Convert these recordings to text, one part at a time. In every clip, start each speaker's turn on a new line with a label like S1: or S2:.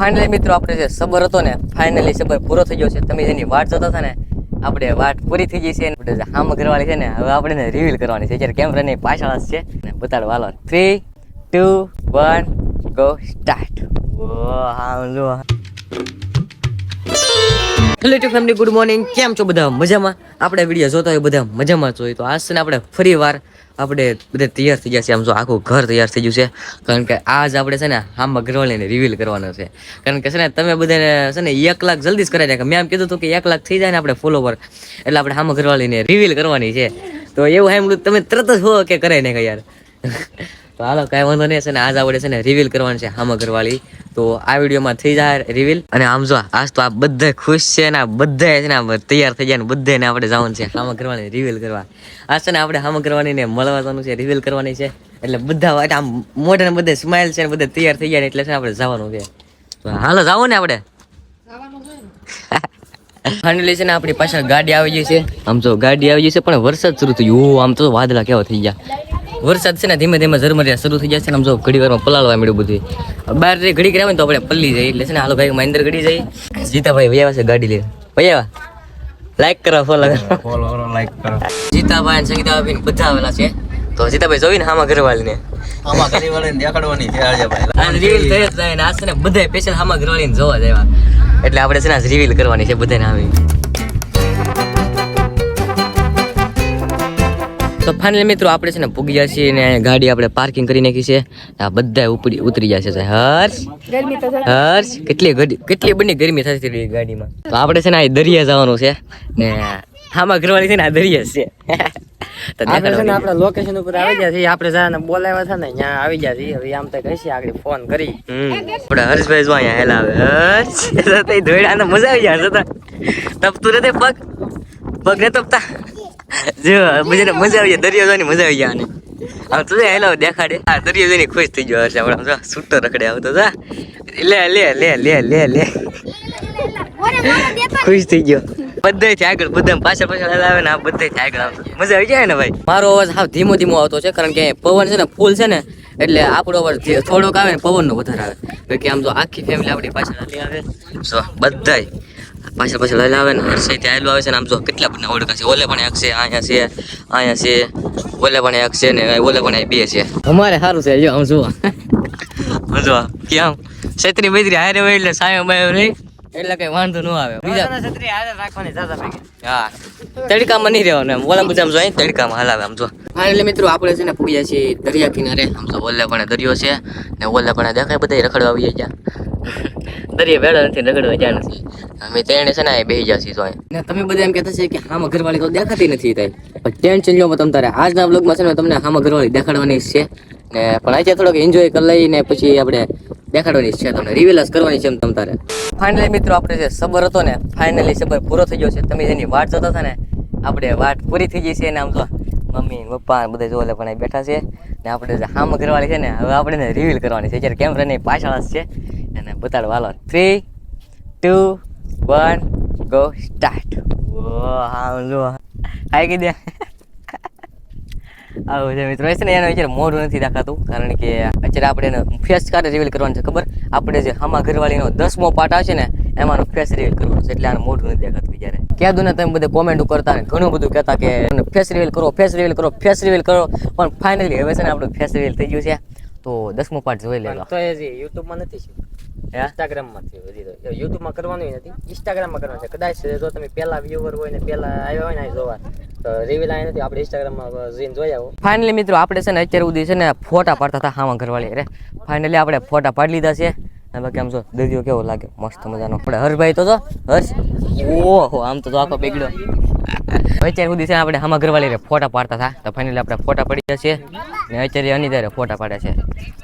S1: Finally મિત્રો, આપણે જે સબર હતો ને ફાઇનલી સબર પૂરો થઈ ગયો છે. તમે જેની વાટ જોતા હતા ને, આપણે વાટ પૂરી થઈ ગઈ છે. આપણે હામ કરવાની છે ને, હવે આપણે રિવીલ કરવાની છે. જ્યારે કેમેરાની પાછળ છે. ને બતાડવા હાલો. Three two one go start ઓ હા hello to family good morning કેમ છો બધા? મજામાં? આપણે વીડિયો જોતા હોય, બધા મજામાં જોઈએ તો આજ છે ને આપણે ફરી વાર આપણે બધા તૈયાર થઈ ગયા છે આમ જો આખું ઘર તૈયાર થઈ ગયું છે. કારણ કે આજ આપણે છે ને હામા અગ્રવાલીને રિવીલ કરવાનો છે. કારણ કે છે ને તમે બધાને છે ને એક લાખ જલ્દી જ કરાવી નાખે. મેં એમ કીધું હતું કે એક લાખ થઈ જાય ને આપણે ફોલોવર એટલે આપણે હામા ઘરવાળીને રિવીલ કરવાની છે. તો એવું સાંભળ્યું, તમે તરત જ હો કે કરાવી નાખે યાર. તો હાલો, કાંઈ વાંધો નહીં, છે ને, આજ આપણે છે ને રિવીલ કરવાનું છે હામા ઘરવાળી તો આ વિડીયોમાં થઈ જાય રિવીલ અને આમ જો, આજ તો આ બધા ખુશ છે ને બધા છે ને તૈયાર થઈ જાય ને, બધાને આપણે જવાનું છે હામા કરવાની રિવીલ કરવા. આજ છે ને, આપણે હામા કરવાની ને મળવા જવાનું છે રિવીલ કરવાની છે. એટલે બધા એટલે આમ મોઢા ને બધે સ્માઇલ છે ને, બધા તૈયાર થઈ જાય એટલે છે આપણે જવાનું છે. તો હાલો જાવ ને આપણે. ફાઇનલી છે ને, આપણી પાછળ ગાડી આવી ગઈ છે. આમ જો, ગાડી આવી ગઈ છે, પણ વરસાદ શરૂ થઈ આમ તો વાદળા કેવા થઈ ગયા. વરસાદ છે ને ધીમે ધીમે ઝરમરિયા શરૂ થઈ જશે છે ને આમ જો ઘડી વારમાં પલાળવા મળ્યું બધું બહાર જે ઘડી કરાવે ને તો આપણે પલ્લી જઈએ. એટલે છે ને હાલો ભાઈ મહેન્દ્ર ઘડી જઈ જીતાભાઈ વૈયા છે ગાડી લઈને. વૈયા? લાઈક કરો ફોલો
S2: ફોલો કરો લાઈક કરો.
S1: જીતાભાઈ સંગીતાભાઈ બધા આવેલા છે. તો જીતાભાઈ જોઈને હામાં ઘરવાળીને?
S2: હામા ઘણી વાળે દેખાડવાની છે આજે ભાઈ.
S1: આ રિવીલ થઈ જ જાય ને આ છે ને બધા સ્પેશિયલ હામાં ઘરવાળીને જોવા જાય એટલે આપણે છે ને રિવીલ કરવાની છે બધાને આવી. તો ફાઇનલી મિત્રો આપણે છે ને પૂગી ગયા છીએ ને ગાડી આપણે પાર્કિંગ કરી નાખી છે. આ બધા ઉપડી ઉતરી ગયા છે હર્ષ? હર્ષ કેટલી ગડી કેટલી બની ગરમી થતી હતી ગાડીમાં? તો આપણે છે ને આ દરિયા જવાનું છે. ને હામાં ઘરવાળી છે ને આ દરિયા છે. તો
S3: આપણે લોકેશન ઉપર આવી ગયા છીએ. આપણે જાને બોલાવ્યા હતા ને ત્યાં આવી ગયા છીએ. હવે આમ તો કહીએ આગળ ફોન કરી.
S1: આપણે હર્ષભાઈ જો અહીંયા હેલા આવે. હર્ષ ધોઈડા મજા આવી જાય તપતું રહે પગ. પગ ને તપતા. જો બધાને મજા આવી દરિયો જોવાની મજા આવી ગયા આમ તું હેલો દેખાડે. આ દરિયો જોઈને ખુશ થઈ ગયો હશે આપણે છૂટો રખડે આવતો જા. લે લે લે લે લે લે. ખુશ થઈ ગયો. બધાથી આગળ બધા પાછળ પાછળ હલાવે ને આ આગળ આવતો. મજા આવી જાય ને ભાઈ? મારો અવાજ હાવ ધીમો ધીમો આવતો છે કારણ કે પવન છે ને ફૂલ છે ને એટલે આપણો અવાજ થોડોક આવે ને પવનનો વધારે આવે. કે આમ તો આખી ફેમિલી આપણી પાછળ હલી આવે. સો બધાય. પાછળ પાછળ હલી આવે ને. હર્ષે ત્યાં આવે છે ને આમ જો કેટલા બધા ઓળખા છે. ઓલે પણ એક છે અહીંયા છે અહીંયા છે. ઓલે પણ એક છે ને ઓલે પણ બે છે. અમારે સારું છે જો આમ જુઓ. જો કેમ? છત્રી બત્રી હારે હોય એટલે સાયો બાયો રહી એટલે કઈ વાંધો ન આવે. બીજા
S3: છત્રી હારે રાખવાની જાતા ભાઈ
S1: હા. તડકામાં નહીં રહેવાનું એમ. ઓલા બધા આમ જો તડકામાં હલાવે આમ જો. ફાઇનલી મિત્રો આપણે છે ને પૂગ્યા છીએ દરિયા કિનારે. આમ તો ઓલે પણ દરિયો છે ને ઓલે પણ દેખાય બધા રખડવા આવી ગયા. દરિયા વેળા નથી રખડવા જ્યાં નથી. અમે તેણે છે ને અહીં બેહી છીએ તો ને તમે બધા એમ કહેતા છે કે હા ઘરવાળી તો દેખાતી નથી થાય પણ ટેન્શન લો તમે તારે આજના બ્લોગમાં છે ને તમને હા ઘરવાળી દેખાડવાની છે. ને પણ આજે થોડોક એન્જોય કરી લઈને પછી આપણે દેખાડવાની છે. તમને રિવેલ કરવાની છે એમ તમ તારે. ફાઇનલી મિત્રો આપણે જે સબર હતો ને ફાઇનલી સબર પૂરો થઈ ગયો છે. તમે જેની વાટ જોતા હતા ને આપણે વાટ પૂરી થઈ ગઈ છે ને આમ તો મમ્મી પપ્પા બધા જોલે પણ બેઠા છે. ને આપણે હામ ઘરવાળી છે ને હવે આપણે રિવીલ કરવાની છે. જ્યારે કેમેરાની પાછળ છે. અને બતાડવા હાલો. Three two one go start hi કીધે. આવું છે મિત્રો. છે ને, એનો વિચાર મોઢું નથી દેખાતું, કારણ કે અત્યારે આપણે એને ફેસ કાર્ડ રિવીલ કરવાનું છે, ખબર? આપણે જે હામા ઘરવાળીનો દસમો પાર્ટ આવશે ને એમાંનો ફેસ રિવીલ કરવાનું છે, એટલે આનું મોઢું નથી દેખાતું જ્યારે કહેતું ને તમે બધા કોમેન્ટ કરતા ને, ઘણું બધું કહેતા કે ફેસ રિવીલ કરો ફેસ રિવીલ કરો ફેસ રિવીલ કરો, પણ ફાઇનલી હવે છે ને, આપણું ફેસ રિવીલ થઈ ગયું છે. તો દસમો પાર્ટ જોઈ લેવા
S3: તો એ યુટ્યુબમાં નથી? ઇન્સ્ટાગ્રામમાં થયું હજી તો યુટ્યુબમાં કરવાનું નથી. ઇન્સ્ટાગ્રામમાં કરવાનું છે. કદાચ જો તમે પહેલા વ્યૂવર હોય ને પહેલા આવ્યા હોય ને જોવા, તો રિવીલ આવી નથી. આપણે ઇન્સ્ટાગ્રામમાં જઈને જોઈ આવો
S1: ફાઇનલી મિત્રો, આપણે છે ને અત્યારે સુધી છે ને ફોટા પાડતા હતા હામાં ઘરવાળી અરે ફાઇનલી આપણે ફોટા પાડી લીધા છે. અને બાકી આમ જો દરિયો કેવો લાગે મસ્ત મજાનો. આપણે હર્ષભાઈ તો જો, હર્ષ. ઓહો, આમ તો આખો બેગડો અત્યાર સુધી છે આપણે હામાં ઘરવાળી ફોટા પાડતા હતા. તો ફાઇનલી આપણે ફોટા પડી જશે ને અત્યારે અનિતારે ફોટા પાડે છે.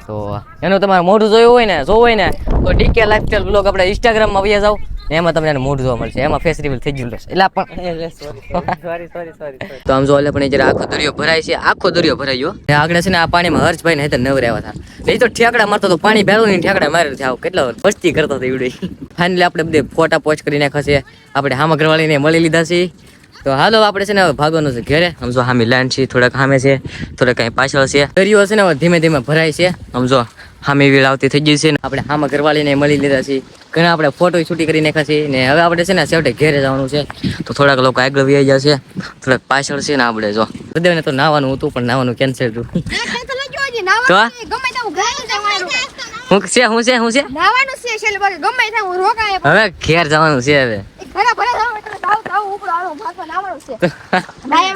S1: તો એનું તમારે મોઢું જોયું હોય ને જોવું હોય ને તો ડીકે લાઈફસ્ટાઈલ બ્લોગ આપણે ઇન્સ્ટાગ્રામમાં આવી જાઓ. ને એમાં તમને મોઢું જોવા મળશે. એમાં ફેસ રિવીલ થઈ ગયું રહેશે એટલે પણ
S3: સોરી સોરી સોરી
S1: તો આમ જો એટલે પણ જરા આખો દરિયો ભરાય છે. આખો દરિયો ભરાઈ ગયો. ને આગળ છે ને આ પાણીમાં હર્ષભાઈ ને નવરે આવ્યા હતા. નહીં તો ઠેકડા મારતો તો પાણી ભેળું નહીં ઠેકડા મારે આવું. કેટલો મસ્તી કરતો હતો એવડી ફાઇનલી આપણે બધે ફોટા પોચ કરી નાખ્યા છે. આપણે હામા ઘરવાળીને મળી લીધા છે. તો હાલો આપણે છે ને ભાગવાનું છે ઘેરે. સમજો હામી લેન્ડ છે થોડાક સામે છે થોડાક અહીં પાછળ છે. દરિયો છે ને ધીમે ધીમે ભરાય છે. સમજો સામે વેળ આવતી થઈ ગઈ છે ને આપણે હામાં ઘરવાળીને મળી લીધા છે. ઘણા આપણે ફોટો છૂટી કરી નાખ્યા છીએ ને હવે આપણે છે ને છેવટે ઘેરે જવાનું છે. તો થોડાક લોકો આગળ વી ગયા છે થોડાક પાછળ છે ને આપણે જો. બધાને તો નાવાનું હતું પણ નાવાનું કેન્સલ થયું. તો? હું છે હું છે હું છે? હવે ઘેર જવાનું છે હવે.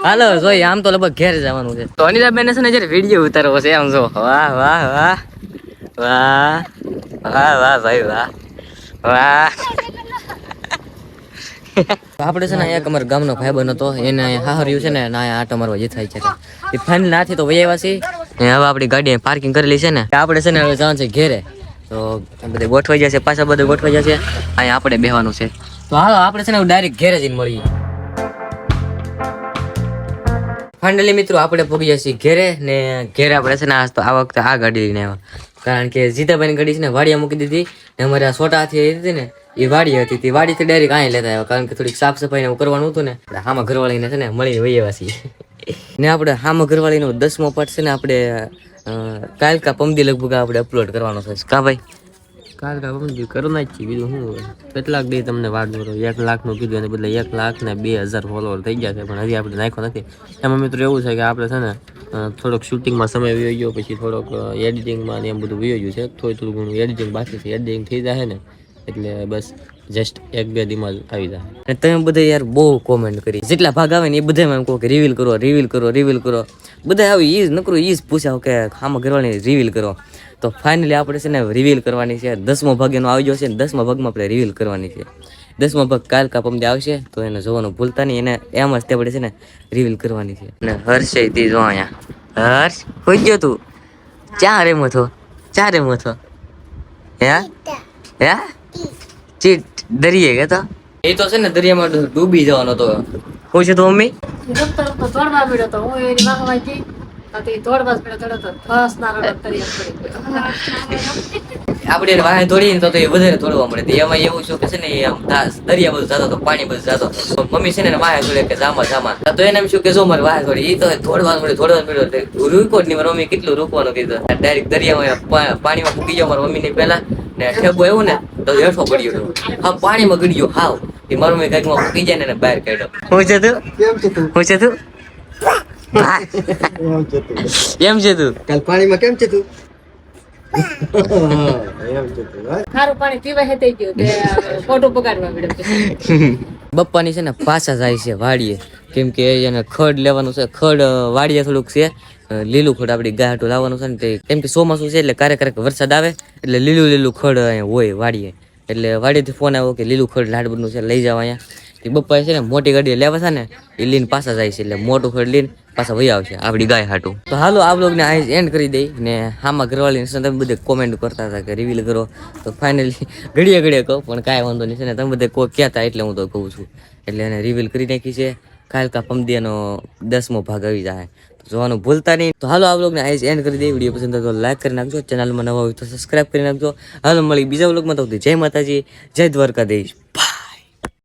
S1: હાલો જોઈએ આમ તો લગભગ ઘેર જવાનું છે. તો બેન છે ને જયારે વીડિયો ઉતારવો છે આમ જો વાહ વાહ વાહ વાહ વાહ વાહ ભાઈ વાહ વાહ. આપણે છે ને એક અમારા ગામનો ભાઈબંધ હતો એને હાહર્યું છે ને ના આટો મારવા જે થાય છે. એ ફાઇનલ નાથી તો વૈયા છીએ હવે આપણી ગાડી પાર્કિંગ કરેલી છે ને આપણે છે ને હવે જવાનું છે ઘેરે. તો બધે ગોઠવાઈ જશે પાછા બધે ગોઠવાઈ જશે. અહીંયા આપણે બેહવાનું છે. તો હાલો આપણે છે ને ડાયરેક્ટ ઘેરે જઈને મળીએ. ફાઇનલી મિત્રો આપણે પહોંચી છીએ ઘેરે ને ઘેરે આપણે છે ને આજ તો આ વખતે આ ગાડી લઈને આવ્યા. કારણ કે જીતાભાઈની ગાડી છે ને વાડીયા મૂકી દીધી ને અમારે આ સોટા હાથી હતી ને એ વાડી હતી. તે વાડીથી ડાયરેક્ટ અહીં લેતા આવ્યા કારણ કે થોડીક સાફ સફાઈ એવું કરવાનું હતું ને. આપણે ઘરવાળીને છે ને મળી વહી છીએ. ને આપણે હામાં ઘરવાળીનો દસમો પાઠ છે ને આપણે કાલ કા પમદી લગભગ આપણે અપલોડ કરવાનો છે. કા ભાઈ?
S3: કાર કા સમજી કરના જ છે. બીજું શું કેટલાક દે તમને વાત કરો એક લાખનું કીધું એને બદલે એક લાખ ને બે હજાર ફોલોવર થઈ ગયા છે. પણ હજી આપણે નાખ્યો નથી. એમાં મિત્રો એવું છે કે આપણે છે ને થોડોક શૂટિંગમાં સમય વયો ગયો, પછી થોડોક એડિટિંગમાં એમ બધું વયો ગયું છે. થોડું થોડું ઘણું એડિટિંગ બાકી છે. એડિટિંગ થઈ જાય ને, એટલે બસ જસ્ટ એક બે દીમાં આવી જાય.
S1: તમે બધા યાર બહુ કોમેન્ટ કરી. જેટલા ભાગ આવે ને એ બધા એમ કહો કે રિવીલ કરો રિવીલ કરો રિવીલ કરો. બધા આવી ઈ જ નકરું ઈ જ પૂછાવ કે આમાં કરવાની રિવીલ કરો. તો ફાઇનલી આપણે છે ને રિવીલ કરવાની છે. દસમો ભાગ એનો આવી જશે ને દસમા ભાગમાં આપણે રિવીલ કરવાની છે. દસમા ભાગ કાલ કાપ પમદે આવશે તો એને જોવાનું ભૂલતા નહીં. એને એમ જ તે આપણે છે ને રિવીલ કરવાની છે. અને હર્ષે તી જો અહીંયા. હર્ષ હોઈ ગયો તું? ચા રેમો થો ચા રેમો થો હે? હે? ચીટ દરિયે ગયા તો? એ તો છે ને દરિયામાં ડૂબી જવાનો તો. શું છે તો મમ્મી?
S4: આપડે દોડવા મળ્યો તો હું એની વાહવા ગઈ. તો.
S1: આપણે વાહે એ વધારે દોડવા મળે. તો એમાં એવું શું કે છે ને આમ દરિયા બધું જતો તો પાણી બધું જતો. તો મમ્મી છે ને વાહે દોડે કે જામા જામા. તો એને એમ શું કે જો મારે વાહે દોડી એ તો દોડવા મળે દોડવા મળ્યો. રૂકો જ નહીં મારી મમ્મી કેટલું રૂકવાનું કીધું. ડાયરેક્ટ દરિયામાં પાણીમાં મૂકી ગયો મારી મમ્મી પહેલા. ને ઠેબો એવું ને તો હેઠો પડ્યો હા પાણીમાં ગળી ગયો હાવ. એ મારી મમ્મી કાંઈકમાં મૂકી જાય ને એને બહાર કાઢ્યો. હું છે તું? હું છે તું? હા. છે તું?
S2: કાલ પાણીમાં કેમ છે તું.
S1: બપ્પાની છે ને પાછા જાય છે વાડીએ. કેમ કે એને ખડ લેવાનું છે ખડ વાડીએ થોડુંક છે. લીલું ખડ આપડી ગાહટું લાવવાનું છે ને કેમ કે ચોમાસું છે એટલે ક્યારેક ક્યારેક વરસાદ આવે એટલે લીલું લીલું ખડ અહીંયા હોય વાડીએ. એટલે વાડીથી ફોન આવ્યો કે લીલું ખડ લાડબરનું છે, લઈ જાવ અહીંયા. તે બપ્પા છે ને મોટી ગાડી લેવા છે ને, એ લઈને પાછા જાય છે. એટલે મોટું ખડ લઈને પાછા વહી આવશે આપણી ગાય હાટું. તો હાલો, આ બ્લોગને આ એન્ડ કરી દઈ ને આમાં ઘરવાળી તમે બધે કોમેન્ટ કરતા હતા કે રિવીલ કરો. તો ફાઇનલી ઘડીએ ઘડીએ કહું, પણ કાંઈ વાંધો નહીં છે ને, તમે બધે કોઈ કહેતા એટલે હું તો કહું છું. એટલે એને રિવીલ કરી નાખી છે. કાલ કા પમદીનો દસમો ભાગ આવી જાય. જોવાનું ભૂલતા નહીં. તો હાલો આ બ્લોગને આ એન્ડ કરી દઈએ. વીડિયો પસંદ તો લાઈક કરી નાખજો. ચેનલમાં નવા હોય તો સબસ્ક્રાઇબ કરી નાખજો. હાલો મળી બીજા બ્લોગમાં તો જય માતાજી, જય દ્વારકાધીશ.